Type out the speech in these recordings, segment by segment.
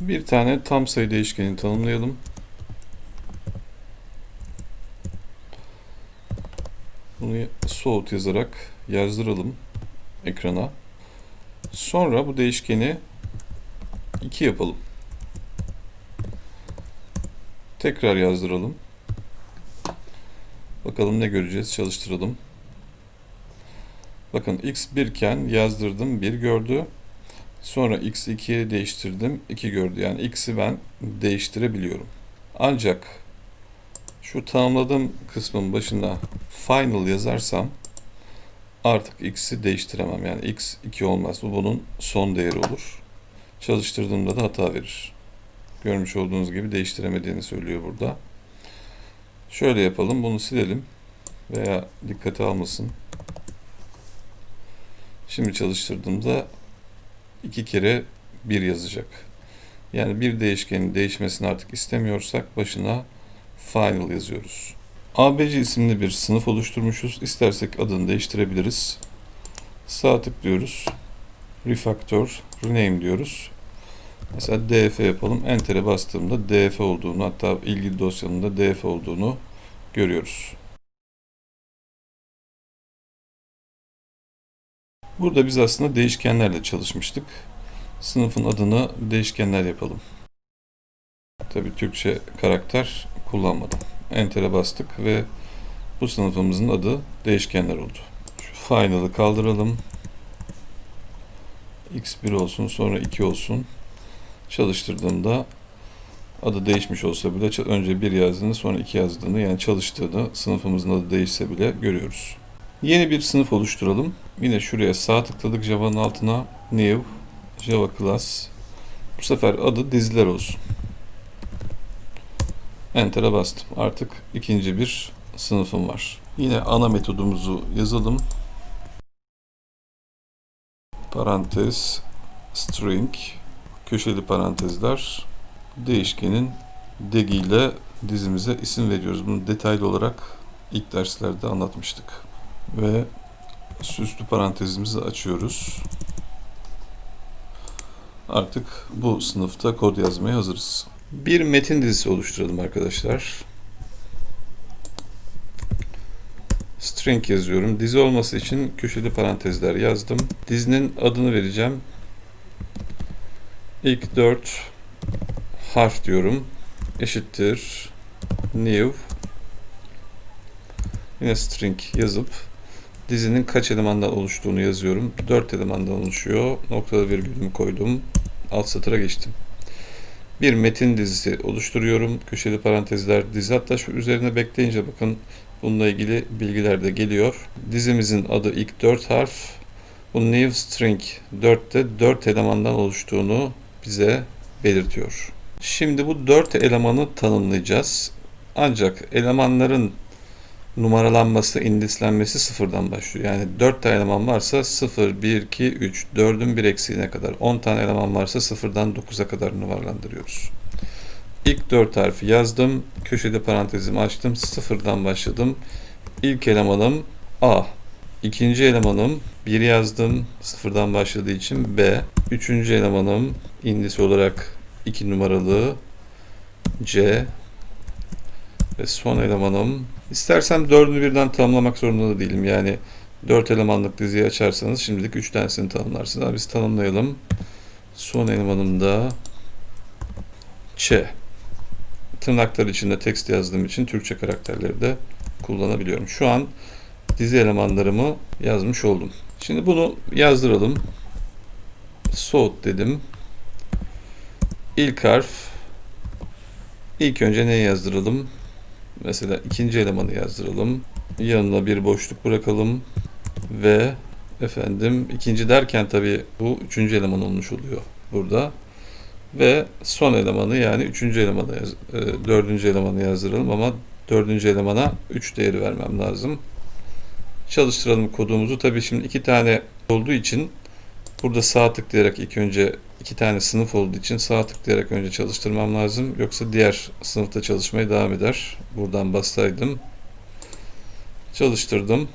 Bir tane tam sayı değişkeni tanımlayalım. Bunu soğut yazarak yazdıralım ekrana. Sonra bu değişkeni 2 yapalım. Tekrar yazdıralım. Bakalım ne göreceğiz. Çalıştıralım. Bakın x 1 iken yazdırdım 1 gördü. Sonra x 2'ye değiştirdim 2 gördü. Yani x'i ben değiştirebiliyorum. Ancak şu tamamladığım kısmın başına final yazarsam artık x'i değiştiremem. Yani x 2 olmaz. Bu bunun son değeri olur. Çalıştırdığımda da hata verir. Görmüş olduğunuz gibi değiştiremediğini söylüyor burada. Şöyle yapalım. Bunu silelim. Veya dikkate almasın. Şimdi çalıştırdığımda iki kere bir yazacak. Yani bir değişkenin değişmesini artık istemiyorsak başına final yazıyoruz. ABC isimli bir sınıf oluşturmuşuz. İstersek adını değiştirebiliriz. Sağ tıklıyoruz. Refactor, rename diyoruz. Mesela df yapalım. Enter'e bastığımda df olduğunu hatta ilgili dosyanın da df olduğunu görüyoruz. Burada biz aslında değişkenlerle çalışmıştık. Sınıfın adını değişkenler yapalım. Tabi Türkçe karakter kullanmadım. Enter'e bastık ve bu sınıfımızın adı değişkenler oldu. Şu final'ı kaldıralım. x1 olsun sonra 2 olsun. Çalıştırdığımda adı değişmiş olsa bile önce 1 yazdığını sonra 2 yazdığını yani çalıştığını sınıfımızın adı değişse bile görüyoruz. Yeni bir sınıf oluşturalım. Yine şuraya sağ tıkladık Java'nın altına New Java Class. Bu sefer adı diziler olsun. Enter'a bastım. Artık ikinci bir sınıfım var. Yine ana metodumuzu yazalım. Parantez string köşeli parantezler değişkenin degi ile dizimize isim veriyoruz. Bunu detaylı olarak ilk derslerde anlatmıştık. Ve süslü parantezimizi açıyoruz. Artık bu sınıfta kod yazmaya hazırız. Bir metin dizisi oluşturalım arkadaşlar. String yazıyorum. Dizi olması için köşeli parantezler yazdım. Dizinin adını vereceğim. İlk dört harf diyorum. Eşittir new yine string yazıp dizinin kaç elemandan oluştuğunu yazıyorum. 4 elemandan oluşuyor. Noktalı virgülümü koydum. Alt satıra geçtim. Bir metin dizisi oluşturuyorum. Köşeli parantezler dizi. Hatta şu üzerine bekleyince bakın bununla ilgili bilgiler de geliyor. Dizimizin adı ilk 4 harf. Bu new string 4'te 4 elemandan oluştuğunu bize belirtiyor. Şimdi bu 4 elemanı tanımlayacağız. Ancak elemanların numaralanması, indislenmesi sıfırdan başlıyor. Yani 4 tane eleman varsa 0, 1, 2, 3, 4'ün bir eksiğine kadar. 10 tane eleman varsa sıfırdan 9'a kadar numaralandırıyoruz. İlk 4 harfi yazdım. Köşede parantezimi açtım. Sıfırdan başladım. İlk elemanım A. İkinci elemanım 1 yazdım. Sıfırdan başladığı için B. Üçüncü elemanım indisi olarak 2 numaralı C. Ve son elemanım İstersem dördünü birden tanımlamak zorunda da değilim. Yani dört elemanlık diziyi açarsanız şimdilik üç tanesini tanımlarsınız. Biz tanımlayalım. Son elemanım da Ç. Tırnaklar içinde tekst yazdığım için Türkçe karakterleri de kullanabiliyorum. Şu an dizi elemanlarımı yazmış oldum. Şimdi bunu yazdıralım. Soğut dedim. İlk harf. İlk önce ne yazdıralım? Mesela ikinci elemanı yazdıralım. Yanına bir boşluk bırakalım. Ve efendim ikinci derken tabii bu üçüncü eleman olmuş oluyor burada. Ve son elemanı yani üçüncü elemanı, yaz, e, dördüncü elemanı yazdıralım ama dördüncü elemana 3 değeri vermem lazım. Çalıştıralım kodumuzu. Tabii şimdi iki tane olduğu için burada sağ tıklayarak ilk önce iki tane sınıf olduğu için sağ tıklayarak önce çalıştırmam lazım. Yoksa diğer sınıfta çalışmaya devam eder. Buradan bastaydım. Çalıştırdım.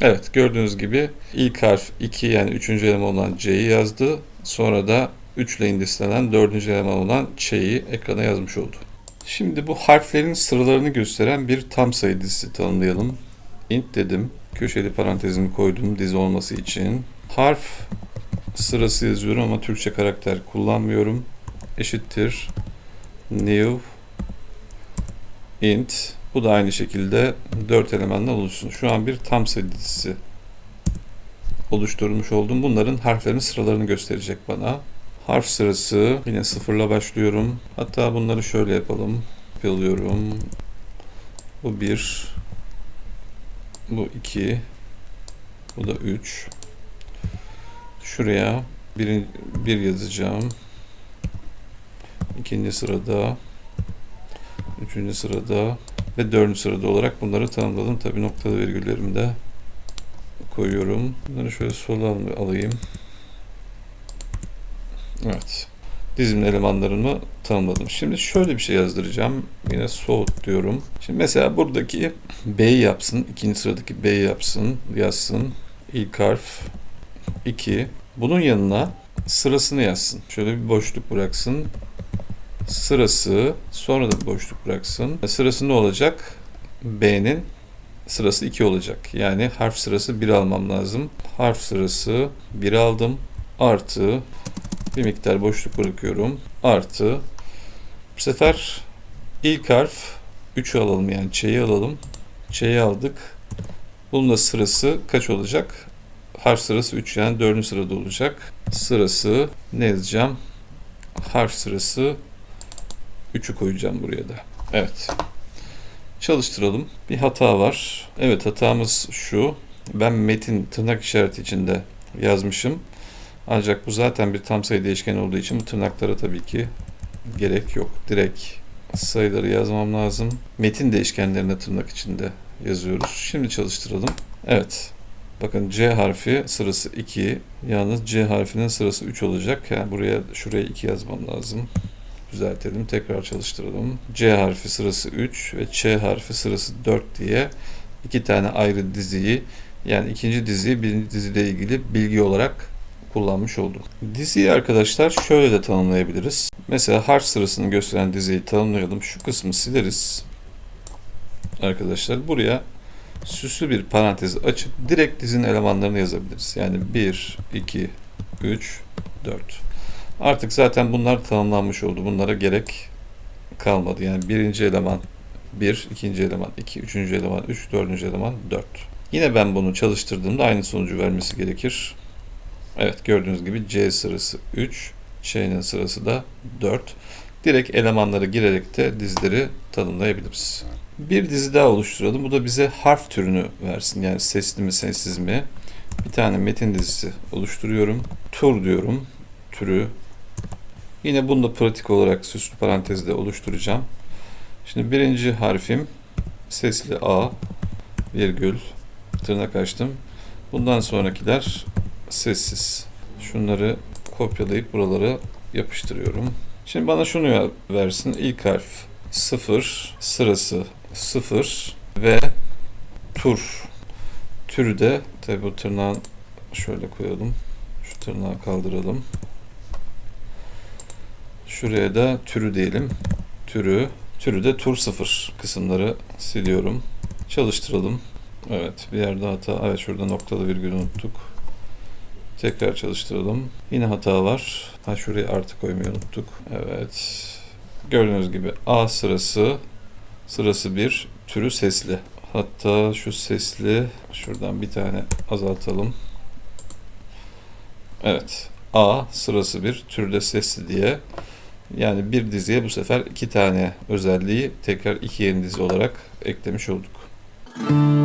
Evet gördüğünüz gibi ilk harf 2 yani 3. eleman olan C'yi yazdı. Sonra da 3 ile indislenen dördüncü eleman olan Ç'yi ekrana yazmış oldu. Şimdi bu harflerin sıralarını gösteren bir tam sayı dizisi tanımlayalım. int dedim. Köşeli parantezimi koydum dizi olması için. Harf sırası yazıyorum ama Türkçe karakter kullanmıyorum. Eşittir new int bu da aynı şekilde 4 elemandan oluşsun. Şu an bir tam sayı dizisi oluşturmuş oldum. Bunların harflerin sıralarını gösterecek bana. Harf sırası yine sıfırla başlıyorum. Hatta bunları şöyle yapalım. Yapıyorum. Bu 1 bu 2 bu da 3 şuraya 1 bir yazacağım. İkinci sırada üçüncü sırada ve dördüncü sırada olarak bunları tanımladım. Tabi noktalı virgüllerimi de koyuyorum. Bunları şöyle sola alayım. Evet. Dizimin elemanlarını tanımladım. Şimdi şöyle bir şey yazdıracağım. Yine soğut diyorum. Şimdi mesela buradaki B'yi yapsın. ikinci sıradaki B'yi yapsın. Yazsın. İlk harf 2. Bunun yanına sırasını yazsın. Şöyle bir boşluk bıraksın. Sırası sonra da bir boşluk bıraksın. Sırası ne olacak? B'nin sırası 2 olacak. Yani harf sırası 1 almam lazım. Harf sırası 1 aldım. Artı bir miktar boşluk bırakıyorum. Artı bu sefer ilk harf 3'ü alalım yani Ç'yi alalım. Ç'yi aldık. Bunun da sırası kaç olacak? Harf sırası 3 yani 4. sırada olacak. Sırası ne yazacağım? Harf sırası 3'ü koyacağım buraya da. Evet. Çalıştıralım. Bir hata var. Evet hatamız şu. Ben metin tırnak işareti içinde yazmışım. Ancak bu zaten bir tam sayı değişken olduğu için bu tırnaklara tabii ki gerek yok. Direkt sayıları yazmam lazım. Metin değişkenlerine tırnak içinde yazıyoruz. Şimdi çalıştıralım. Evet. Bakın C harfi sırası 2. Yalnız C harfinin sırası 3 olacak. Yani buraya şuraya 2 yazmam lazım. Düzeltelim. Tekrar çalıştıralım. C harfi sırası 3 ve Ç harfi sırası 4 diye iki tane ayrı diziyi yani ikinci diziyi birinci diziyle ilgili bilgi olarak kullanmış oldum. Diziyi arkadaşlar şöyle de tanımlayabiliriz. Mesela harf sırasını gösteren diziyi tanımlayalım. Şu kısmı sileriz. Arkadaşlar buraya süslü bir parantez açıp direkt dizinin elemanlarını yazabiliriz. Yani 1, 2, 3, 4. Artık zaten bunlar tanımlanmış oldu. Bunlara gerek kalmadı. Yani birinci eleman 1, ikinci eleman 2, üçüncü eleman 3, dördüncü eleman 4. Yine ben bunu çalıştırdığımda aynı sonucu vermesi gerekir. Evet gördüğünüz gibi C sırası 3, Ç'nin sırası da 4. Direkt elemanları girerek de dizileri tanımlayabiliriz. Bir dizi daha oluşturalım. Bu da bize harf türünü versin. Yani sesli mi sessiz mi? Bir tane metin dizisi oluşturuyorum. Tur diyorum. Türü. Yine bunu da pratik olarak süslü parantezde oluşturacağım. Şimdi birinci harfim sesli A virgül tırnak açtım. Bundan sonrakiler sessiz. Şunları kopyalayıp buralara yapıştırıyorum. Şimdi bana şunu versin. İlk harf 0, sırası 0 ve tur. Türü de tabi bu tırnağın şöyle koyalım. Şu tırnağı kaldıralım. Şuraya da türü diyelim. Türü. Türü de tur 0 kısımları siliyorum. Çalıştıralım. Evet bir yerde hata. Evet şurada noktalı virgül unuttuk. Tekrar çalıştıralım. Yine hata var. Ha şuraya artı koymayı unuttuk. Evet. Gördüğünüz gibi A sırası sırası bir türü sesli. Hatta şu sesli şuradan bir tane azaltalım. Evet. A sırası bir türde sesli diye yani bir diziye bu sefer iki tane özelliği tekrar iki yeni dizi olarak eklemiş olduk. Müzik